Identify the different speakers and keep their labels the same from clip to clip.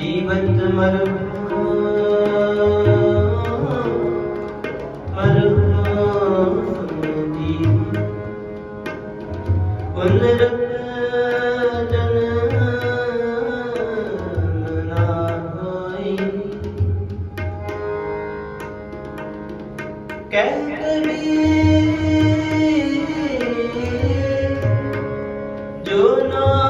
Speaker 1: ਜੀਵਤ ਮਰਹੁ ਮਰਹੁ ਜੀ ਪੁਨਰ ਜਨਮ ਨਾ ਹੋਈ। ਕਹਿ ਕਬੀਰ ਜੋ ਨਾਮ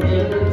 Speaker 1: Thank you.